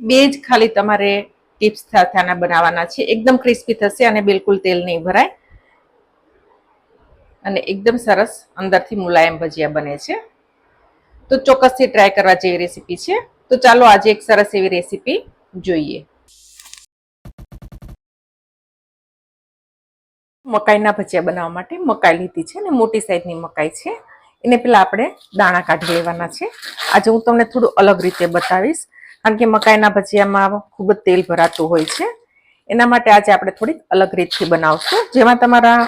બે જ ખાલી તમારે ટિપ્સ થાના બનાવવાના છે. એકદમ ક્રિસ્પી થશે અને બિલકુલ તેલ નહીં ભરાય. અને એકદમ સરસ અંદરથી મુલાયમ ભજીયા બને છે. તો ચોક્કસથી ટ્રાય કરવા જેવી રેસીપી છે. તો ચાલો આજે એક સરસ એવી રેસીપી જોઈએ. મકાઈના ભજીયા બનાવવા માટે મકાઈ લીધી છે અને મોટી સાઈઝની મકાઈ છે. એને પેલા આપણે દાણા કાઢી લેવાના છે. આજે હું તમને થોડું અલગ રીતે બતાવીશ. કારણ કે મકાઈના ભજીયામાં ખૂબ જ તેલ ભરાતું હોય છે. એના માટે આજે આપણે થોડીક અલગ રીતથી બનાવશું. જેમાં તમારા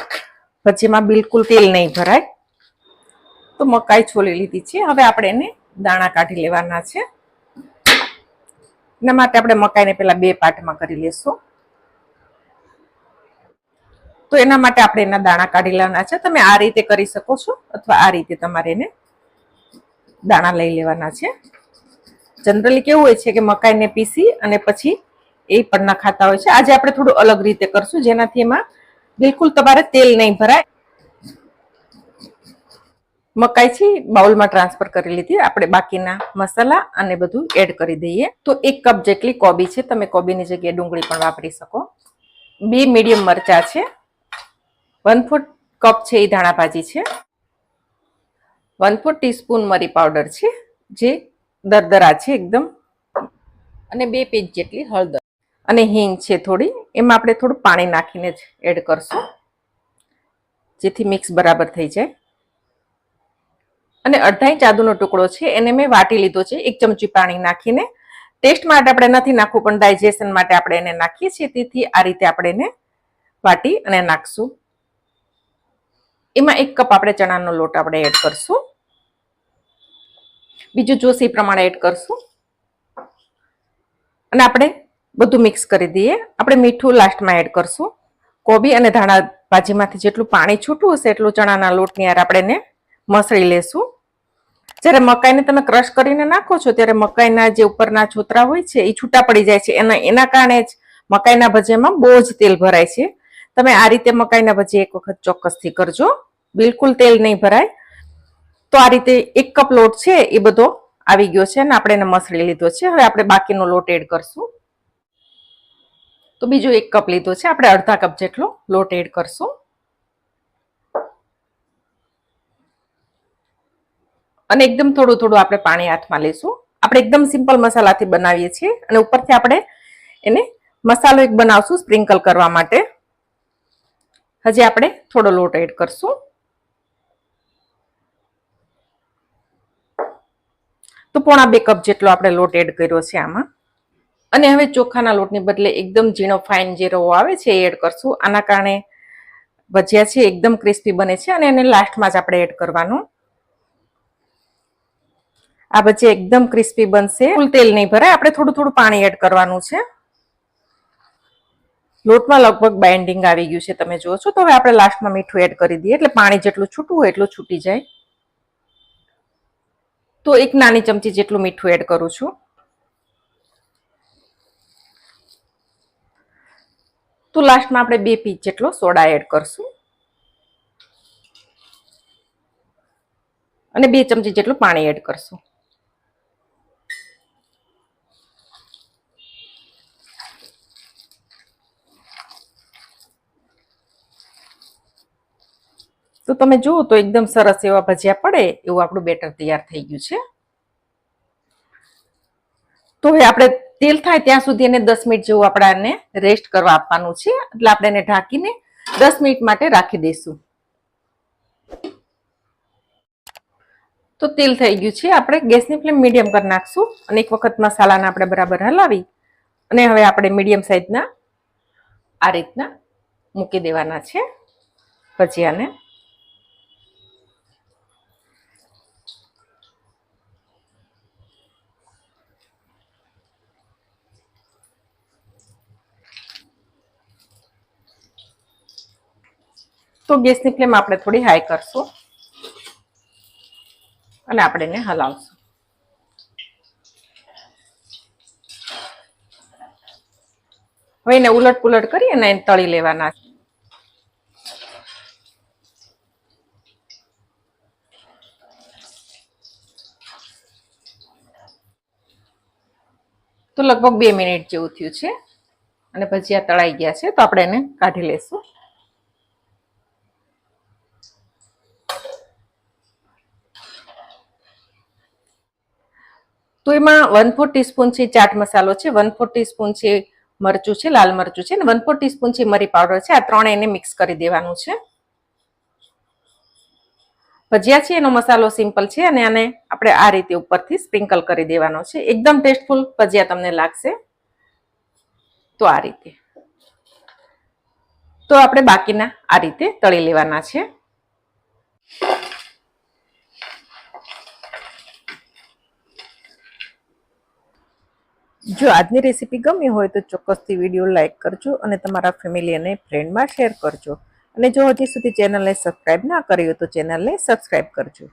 ભજીયામાં બિલકુલ તેલ નહીં ભરાય. તો મકાઈ છોલી લીધી છે. હવે આપણે એને દાણા કાઢી લેવાના છે. એના માટે આપણે મકાઈને પહેલાં બે પાર્ટમાં કરી લેશું. તો એના માટે આપણે એના દાણા કાઢી લેવાના છે. તમે આ રીતે કરી શકો છો અથવા આ રીતે તમારે એને દાણા લઈ લેવાના છે. જનરલી કેવું હોય છે કે મકાઈને પીસી અને પછી એ પણ ના ખાતા હોય છે. આજે આપણે થોડું અલગ રીતે કરશું. જેનાથી એમાં બિલકુલ તમારે તેલ નહીં ભરાય. મકાઈ છે, બાઉલમાં ટ્રાન્સફર કરી લીધી. આપણે બાકીના મસાલા અને બધું એડ કરી દઈએ. તો એક કપ જેટલી કોબી છે. તમે કોબીની જગ્યાએ ડુંગળી પણ વાપરી શકો. બે મીડિયમ મરચા છે. વન ફોર્થ કપ છે એ ધાણા ભાજી છે. વન ફોર્થ ટીસ્પૂન મરી પાવડર છે, જે દરદરા છે એકદમ. અને બે પેજ જેટલી હળદર. અને હિંગ છે થોડી. એમાં આપણે થોડું પાણી નાખીને જ એડ કરશું. જેથી મિક્સ બરાબર થઈ જાય. અને અડધા ઇંચ આદુનો ટુકડો છે એને મેં વાટી લીધો છે. એક ચમચી પાણી નાખીને. ટેસ્ટ માટે આપણે નથી નાખવું પણ ડાયજેશન માટે આપણે એને નાખીએ છીએ. તેથી આ રીતે આપણે એને વાટી અને નાખશું. એમાં એક કપ આપણે ચણાનો લોટ આપણે એડ કરશું. બીજું જોશ એ પ્રમાણે એડ કરશું. અને આપણે બધું મિક્સ કરી દઈએ. આપણે મીઠું લાસ્ટમાં એડ કરશું. કોબી અને ધાણા ભાજીમાંથી જેટલું પાણી છૂટું હશે એટલું ચણાના લોટની યાર આપણે એને મસળી લેશું. જ્યારે મકાઈને તમે ક્રશ કરીને નાખો છો, ત્યારે મકાઈના જે ઉપરના છોતરા હોય છે, એ છૂટા પડી જાય છે. એના એના કારણે જ મકાઈના ભજીયામાં બહુ જ તેલ ભરાય છે. તમે આ રીતે મકાઈના ભજીયા એક વખત ચોક્કસથી કરજો. બિલકુલ તેલ નહીં ભરાય. તો આ રીતે એક કપ લોટ છે, એ બધો આવી ગયો છે અને આપણે એને મસળી લીધો છે. હવે આપણે બાકીનો લોટ એડ કરશું. તો બીજો એક કપ લીધો છે. આપણે અડધા કપ જેટલો લોટ એડ કરશું. અને એકદમ થોડું થોડું આપણે પાણી હાથમાં લઈશું આપણે એકદમ સિમ્પલ મસાલાથી બનાવીએ છીએ અને ઉપરથી આપણે એને મસાલો એક બનાવશું સ્પ્રિંકલ કરવા માટે. હજી આપણે થોડો લોટ એડ કરશું. તો પોણા બે કપ જેટલો આપણે લોટ એડ કર્યો છે આમાં. અને હવે ચોખાના લોટની બદલે એકદમ ઝીણો ફાઇન જે રવો આવે છે એ એડ કરશું. આના કારણે ભજીયા છે એકદમ ક્રિસ્પી બને છે અને એને લાસ્ટમાં જ આપણે એડ કરવાનું. આ ભજીયા એકદમ ક્રિસ્પી બનશે. ફૂલ તેલ નહીં ભરાય, આપણે થોડું થોડું પાણી એડ કરવાનું છે. લોટમાં લગભગ બાઇન્ડિંગ આવી ગયું છે, તમે જુઓ છો તો હવે આપણે લાસ્ટમાં મીઠું એડ કરી દઈએ. એટલે પાણી જેટલું છૂટવું એટલું છૂટી જાય. તો એક નાની ચમચી જેટલું મીઠું એડ કરું છું. તો લાસ્ટમાં આપણે બે પીસ જેટલો સોડા એડ કરશું. અને બે ચમચી જેટલું પાણી એડ કરશું. તો તમે જુઓ તો એકદમ સરસ એવા ભજીયા પડે એવું આપણું બેટર તૈયાર થઈ ગયું છે. તો હવે આપણે તેલ થાય ત્યાં સુધી એને દસ મિનિટ જેવું આપણે રેસ્ટ કરવા આપવાનું છે. એટલે આપણે એને ઢાંકીને દસ મિનિટ માટે રાખી દઈશું. તો તેલ થઈ ગયું છે. આપણે ગેસની ફ્લેમ મીડિયમ કરી નાખશું અને એક વખત મસાલાને આપણે બરાબર હલાવી અને હવે આપણે મીડિયમ સાઈઝના આ રીતના મૂકી દેવાના છે ભજીયાને. તો ગેસની ફ્લેમ આપણે થોડી હાઈ કરશું અને આપણે એને હલાવશું. હવે એને ઉલટ પુલટ કરી અને એને તળી લેવાના તો લગભગ બે મિનિટ જેવું થયું છે અને ભજીયા તળાઈ ગયા છે, તો આપણે એને કાઢી લેશું. તો એમાં વન ફોર ટીસ્પૂન છે ચાટ મસાલો છે વન ફોર ટીસ્પૂન છે મરચું છે, લાલ મરચું છે, અને વન ફોર ટીસ્પૂન છે મરી પાવડર છે. આ ત્રણ એને મિક્સ કરી દેવાનું છે. ભજીયા છે, એનો મસાલો સિમ્પલ છે, અને આને આપણે આ રીતે ઉપરથી સ્પ્રિંકલ કરી દેવાનો છે. એકદમ ટેસ્ટફુલ ભજીયા તમને લાગશે તો આ રીતે. તો આપણે બાકીના આ રીતે તળી લેવાના છે. જો આજની રેસીપી ગમી હોય તો ચોક્કસથી વીડિયો લાઇક કરજો અને તમારા ફેમિલી અને ફ્રેન્ડમાં શેર કરજો. અને જો હજી સુધી ચેનલને સબસ્ક્રાઈબ ના કરી તો ચેનલને સબસ્ક્રાઈબ કરજો.